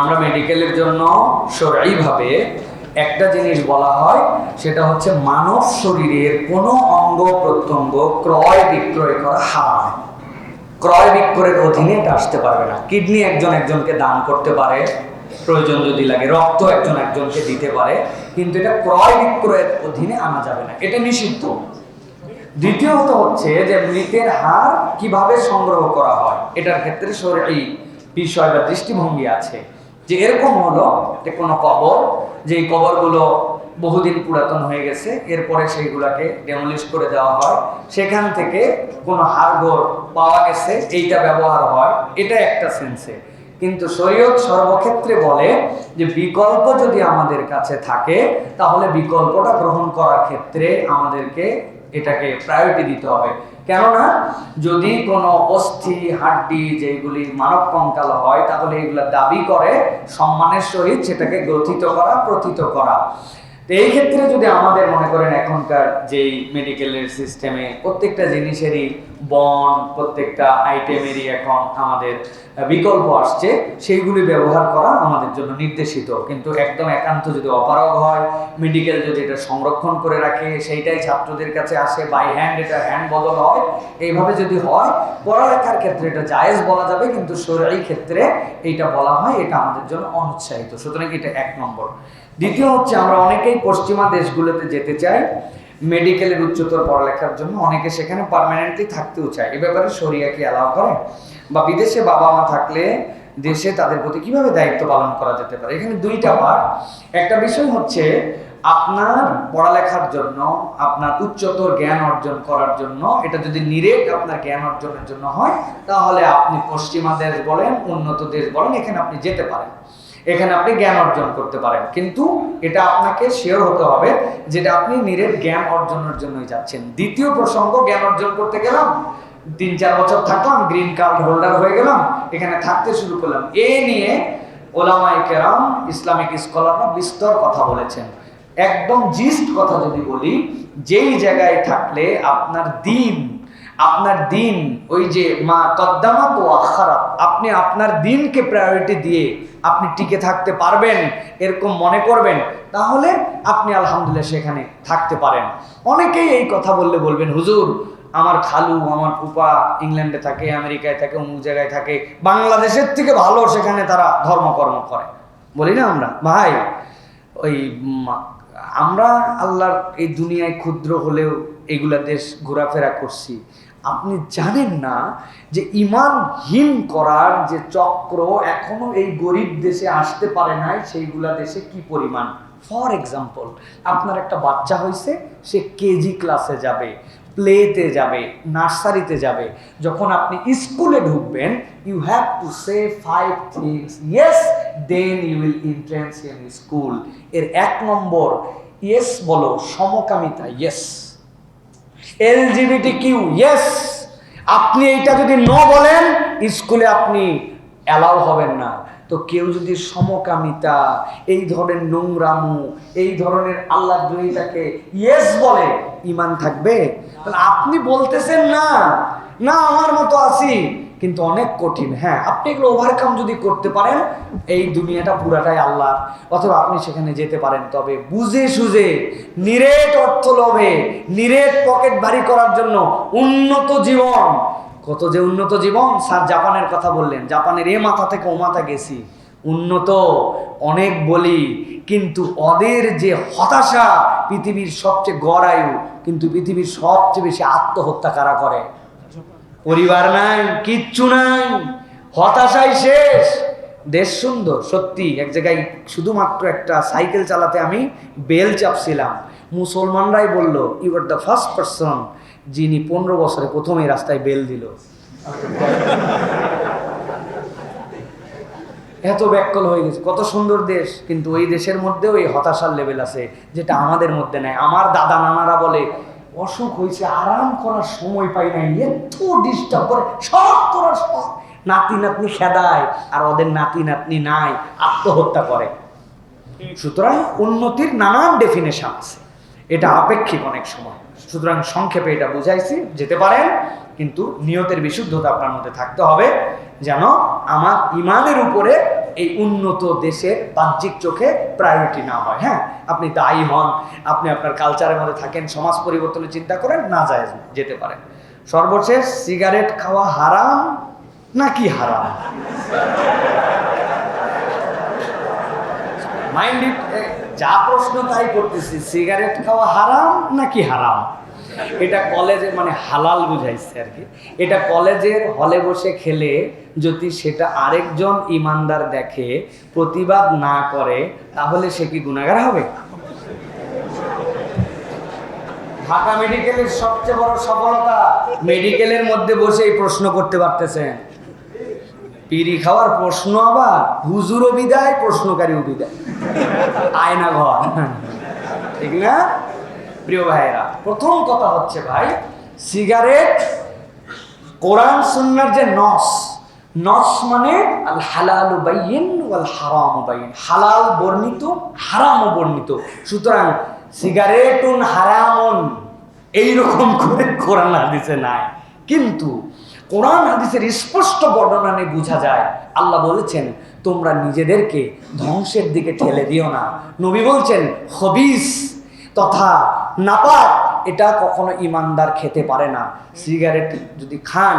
আমরা মেডিকেলের জন্য সরাইভাবে একটা জিনিস বলা হয়, সেটা হচ্ছে মানব শরীরের কোনো অঙ্গ প্রত্যঙ্গ ক্রয় বিক্রয় করা হারাম ক্রয় বিক্রয়ের অধীনে এটা আসতে পারবে না। কিডনি একজন একজনকে দান করতে পারে, প্রয়োজন যদি লাগে, রক্ত একজন একজনকে দিতে পারে, কিন্তু এটা ক্রয় বিক্রয়ের অধীনে আনা যাবে না। এটা নিষিদ্ধ। দ্বিতীয়ত হচ্ছে যে মৃতের হার কীভাবে সংগ্রহ করা হয়, এটার ক্ষেত্রে শরীরী বিষয় বা দৃষ্টিভঙ্গি আছে। যে এরকম হলো যে কোনো কবর যেই কবরগুলো বহুদিন পুরাতন হয়ে গেছে, এরপরে সেইগুলাকে ডেমোলিশ করে দেওয়া হয়। সেখান থেকে কোনো হাড়গোড় পাওয়া গেছে, এইটা ব্যবহার হয়। এটা একটা সেন্সে কিন্তু শরীয়ত সর্বক্ষেত্রে বলে যে বিকল্প যদি আমাদের কাছে থাকে, তাহলে বিকল্পটা গ্রহণ করার ক্ষেত্রে আমাদেরকে এটাকে প্রায়োরিটি দিতে হবে। কেননা যদি কোনো অস্থি, হাড্ডি যেগুলি মানব কঙ্কাল হয়, তাহলে এগুলো দাবি করে সম্মানের সহিত সেটাকে গ্রথিত করা, প্রথিত করা। তো এই ক্ষেত্রে যদি আমাদের মনে করেন এখনকার যেই মেডিকেলের সিস্টেমে প্রত্যেকটা জিনিসেরই বন প্রত্যেকটা আইটেমেরই এখন আমাদের বিকল্প আসছে, সেইগুলি ব্যবহার করা আমাদের জন্য নির্দেশিত। কিন্তু একদম একান্ত যদি অপারগ হয় মেডিকেল যদি এটা সংরক্ষণ করে রাখে, সেইটাই ছাত্রদের কাছে আসে বাই হ্যান্ড এটা হ্যান্ড বদল হয়, এইভাবে যদি হয়, পড়ালেখার ক্ষেত্রে এটা জায়েজ বলা যাবে, কিন্তু শরীর ক্ষেত্রে এইটা বলা হয়, এটা আমাদের জন্য অনুৎসাহিত। সুতরাং এটা এক নম্বর। দ্বিতীয় হচ্ছে আমরা অনেকেই পশ্চিমা দেশগুলোতে যেতে চাই, মেডিকেলের উচ্চতর পড়ালেখার জন্য অনেকে সেখানে পার্মানেন্টলি থাকতেও চায়। এ ব্যাপারে শরিয়া কি অ্যালাউ করে? বা বিদেশে বাবা মা থাকলে দেশে তাদের প্রতি কীভাবে দায়িত্ব পালন করা যেতে পারে? এখানে দুইটা পার্ট একটা বিষয় হচ্ছে আপনার পড়ালেখার জন্য, আপনার উচ্চতর জ্ঞান অর্জন করার জন্য, এটা যদি নিরেট আপনার জ্ঞান অর্জনের জন্য হয়, তাহলে আপনি পশ্চিমা দেশ বলেন, উন্নত দেশ বলেন, এখানে আপনি যেতে পারেন। এখানে আপনি জ্ঞান অর্জন করতে পারেন। কিন্তু এটা আপনাকে শেয়ার হতে হবে যেটা আপনি নিরেট জ্ঞান অর্জনের জন্যই যাচ্ছেন। দ্বিতীয় প্রসঙ্গ, জ্ঞান অর্জন করতে গেলাম, তিন চার বছর থাকলাম গ্রিন কার্ড হোল্ডার হয়ে গেলাম, এখানে থাকতে শুরু করলাম। এ নিয়ে ওলামাই কেরাম, ইসলামিক স্কলাররা বিস্তর কথা বলেছেন। একদম জিস্ট কথা যদি বলি, যেই জায়গায় থাকলে আপনার দিন আপনার দিন, ওই যে মা কদ্দামাত ও আখারাত, আপনি আপনার দিনকে প্রায়োরিটি দিয়ে আপনি টিকে থাকতে পারবেন, এরকম মনে করবেন, তাহলে আপনি আলহামদুলিল্লাহ সেখানে থাকতে পারেন। অনেকেই এই কথা বললে বলবেন, হুজুর, আমার খালু, আমার ফুপা ইংল্যান্ডে থাকে, আমেরিকায় থাকে, অমুক জায়গায় থাকে, বাংলাদেশের থেকে ভালো সেখানে তারা ধর্মকর্ম করে। বলি না আমরা? ভাই ওই আমরা আল্লাহর এই দুনিয়ায় ক্ষুদ্র হলেও এগুলা দেশ ঘোরাফেরা করছি। আপনি জানেন না যে ইমানহীন করার যে চক্র এখনও এই গরিব দেশে আসতে পারে নাই, সেইগুলা দেশে কি পরিমাণ? ফর এক্সাম্পল আপনার একটা বাচ্চা হয়েছে সে কেজি ক্লাসে যাবে। প্লেতে যাবে, নার্সারিতে যাবে, যখন আপনি স্কুলে ঢুকবেন you have to say five things yes then you will entrance in স্কুলের এক নম্বর ইয়েস বলো, সমকামিতা ইয়েস এলজিবিটি কিউ ইয়েস আপনি এইটা যদি ন বলেন, স্কুলে আপনি অ্যালাউ হবেন না। তো কেউ যদি সমকামিতা, এই ধরনের নোংরামু, এই ধরনের আল্লাহ দুইটাকে ইয়েস বলে ইমান থাকবে? তাহলে আপনি বলতেছেন না না আমার মতো আছি, কিন্তু অনেক কঠিন। হ্যাঁ আপনি এগুলো ওভারকাম যদি করতে পারেন, এই দুনিয়াটা পুরাটাই আল্লাহ অথবা আপনি সেখানে যেতে পারেন, তবে বুঝে সুঝে, নিরেট অর্থ লোভে নিরেট পকেট ভারী করার জন্য উন্নত জীবন কত যে উন্নত জীবন, স্যার জাপানের কথা বললেন। জাপানের এ মাথা থেকে ও মাথা গেছি। উন্নত অনেক বলি, কিন্তু ওদের যে হতাশা পৃথিবীর সবচেয়ে গড় আয়ু কিন্তু পৃথিবীর সবচেয়ে বেশি আত্মহত্যা কারা করে? পরিবার নাই, কিচ্ছু নাই। হতাশাই শেষ। দেশ সুন্দর, সত্যি, এক জায়গায় শুধুমাত্র একটা সাইকেল চালাতে আমি বেল চাপছিলাম। মুসলমানরাই বলল you are the first person যিনি পনেরো বছরে প্রথমেই রাস্তায় বেল দিল। এত ব্যাকল হয়ে গেছে। কত সুন্দর দেশ, কিন্তু ওই দেশের মধ্যেও এই হতাশার লেভেল আছে, যেটা আমাদের মধ্যে নাই। আমার দাদা নানারা বলে, অসুখ হয়েছে, আরাম করার সময় পাই নাই, এত ডিস্টার্ব করে, সব করার সব নাতি নাতনি খেদায়, আর ওদের নাতি নাতনি নাই, আত্মহত্যা করে। সুতরাং উন্নতির নানান ডেফিনেশন আছে। এটা আপেক্ষিক অনেক সময়। সুতরাং সংক্ষেপে এটা বুঝাইছি, যেতে পারেন, কিন্তু নিয়তের বিশুদ্ধতা আপনার মধ্যে থাকতে হবে, যেন আমার ইমানের উপরে এই উন্নত দেশের বাহ্যিক চোখে প্রায়োরিটি না হয়। হ্যাঁ আপনি দায়ী হন, আপনি আপনার কালচারের মধ্যে থাকেন, সমাজ পরিবর্তনের চিন্তা করেন, না যায় যেতে পারেন। সর্বশেষ সিগারেট খাওয়া হারাম নাকি হারাম? মাইন্ড ইট যা প্রশ্ন তাই করতেছি সিগারেট খাওয়া হারাম নাকি হারাম? এটা কলেজে মানে হালাল বুঝাইছে আর কি। এটা কলেজের হলে বসে খেলে যদি সেটা আরেকজন ইমানদার দেখে, প্রতিবাদ না করে, তাহলে সে কি গুণাগার হবে? ঢাকা মেডিকেলের সবচেয়ে বড় সফলতা, মেডিকেলের মধ্যে বসে এই প্রশ্ন করতে পারতেছেন। পিড়ি খাওয়ার প্রশ্ন আবার, হুজুরও বিদায়, প্রশ্নকারীও বিদায়। আয়না ঘর ঠিক না? প্রিয় ভাইয়েরা, প্রথম কথা হচ্ছে ভাই, সিগারেট, কোরআন সুন্নার যে নস নস মানে আল হালাল বাইন ওয়াল হারাম বাইন হালাল বর্ণিত, হারামও বর্ণিত। সুতরাং সিগারেটুন হারামুন, এইরকম করে কোরআন হাদিসে নাই। কিন্তু কোরআন হাদিসের স্পষ্ট বর্ণনা নিয়ে বোঝা যায়। আল্লাহ বলেছেন, তোমরা নিজেদেরকে ধ্বংসের দিকে ঠেলে দিও না। নবী বলছেন, হবিস তথা নাপাক, এটা কখনো ইমানদার খেতে পারে না। সিগারেট যদি খান,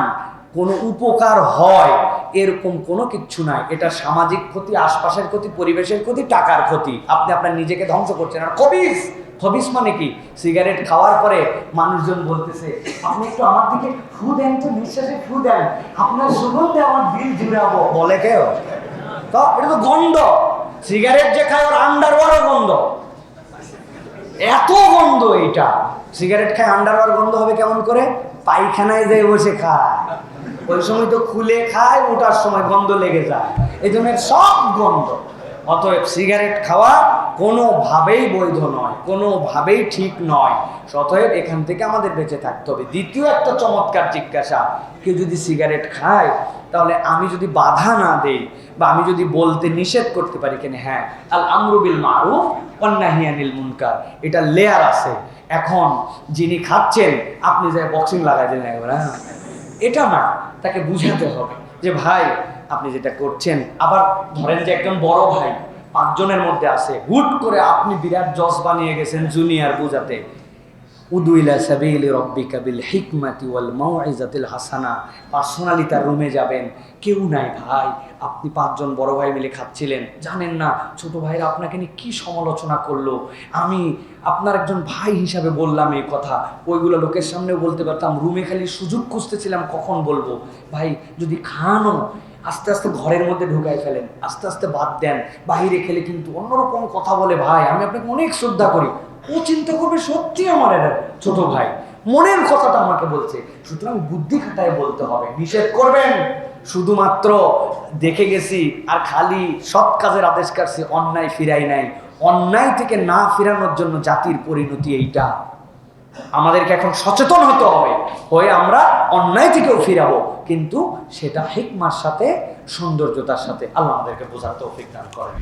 কোনো উপকার হয়, এরকম কোনো কিচ্ছু নাই। এটা সামাজিক ক্ষতি, আশপাশের ক্ষতি, পরিবেশের ক্ষতি, টাকার ক্ষতি। আপনি আপনার নিজেকে ধ্বংস করছেন। আর খবিস খবিস মানে কি? সিগারেট খাওয়ার পরে মানুষজন বলতেছে, আপনি একটু আমার দিকে ফু দেন তো, নিঃশ্বাসে ফু দেন। আপনার সুগন্ধে আমার দিল জুড়াবো বলে কেউ? তো এটা তো গন্ধ। সিগারেট যে খায় ওর আন্ডারওয়ারও গন্ধ। এত গন্ধ এটা সিগারেট খায় আন্ডারওয়ার গন্ধ হবে কেমন করে? পায়খানায় যেয়ে বসে খায়। ওই সময় তো খুলে খায়, ওটার সময় গন্ধ লেগে যায়। এই জন্য সব গন্ধ। অতএব সিগারেট খাওয়া কোনোভাবেই বৈধ নয়, কোনোভাবেই ঠিক নয়। অতএব এখান থেকে আমাদের বেঁচে থাকতে হবে। দ্বিতীয় একটা চমৎকার জিজ্ঞাসা কেউ যদি সিগারেট খায়, তাহলে আমি যদি বাধা না দেই বা আমি যদি বলতে নিষেধ করতে পারি কেন? হ্যাঁ আল আমরুবিল মারুফ অন্যাহিয়ানিল মুনকার। এটা লেয়ার আছে। এখন যিনি খাচ্ছেন, আপনি যে বক্সিং লাগাই দিলেন একবার হ্যাঁ? এটা না, তাকে বুঝাতে হবে যে, ভাই আপনি যেটা করছেন। আবার ধরেন যে একজন বড় ভাই পাঁচজনের মধ্যে আছে, হুট করে আপনি বিরাট জজ বানিয়ে গেছেন জুনিয়র বুঝাতে। উদুইলা সাবিল রব্বিকা বিল হিকমাতি ওয়াল মাউইজাতিল হাসানা। পার্সোনালি তার রুমে যাবেন। কেউ নাই ভাই, আপনি পাঁচজন বড় ভাই মিলে খাচ্ছিলেন। জানেন না, ছোট ভাইরা আপনাকে নিয়ে কী সমালোচনা করল? আমি আপনার একজন ভাই হিসাবে বললাম এই কথা। ওইগুলো লোকের সামনেও বলতে পারতাম। রুমে খালি সুযোগ খুঁজতেছিলাম, কখন বলব? ভাই, যদি খানও আস্তে আস্তে ঘরের মধ্যে ঢুকাই ফেলেন, আস্তে আস্তে বাদ দেন বাইরে খেলে কিন্তু অন্যরকম কথা বলে, ভাই, আমি আপনাকে অনেক শ্রদ্ধা করি। ও চিন্তা করবে সত্যি আমার এরা ছোট ভাই। মনের কথাটা আমাকে বলছে। সুতরাং বুদ্ধি খাটায় বলতে হবে। নিষেধ করবেন। শুধুমাত্র দেখে গেছি, আর খালি সৎ কাজের আদেশ কাটছি, অন্যায় ফিরাই নাই। অন্যায় থেকে না ফেরানোর জন্য জাতির পরিণতি এইটা। আমাদেরকে এখন সচেতন হতে হবে, হয়ে আমরা অন্যায় থেকেও ফিরাবো। কিন্তু সেটা হিকমার সাথে, সৌন্দর্যতার সাথে আল্লাহ আমাদেরকে বোঝার তৌফিক দান করেন।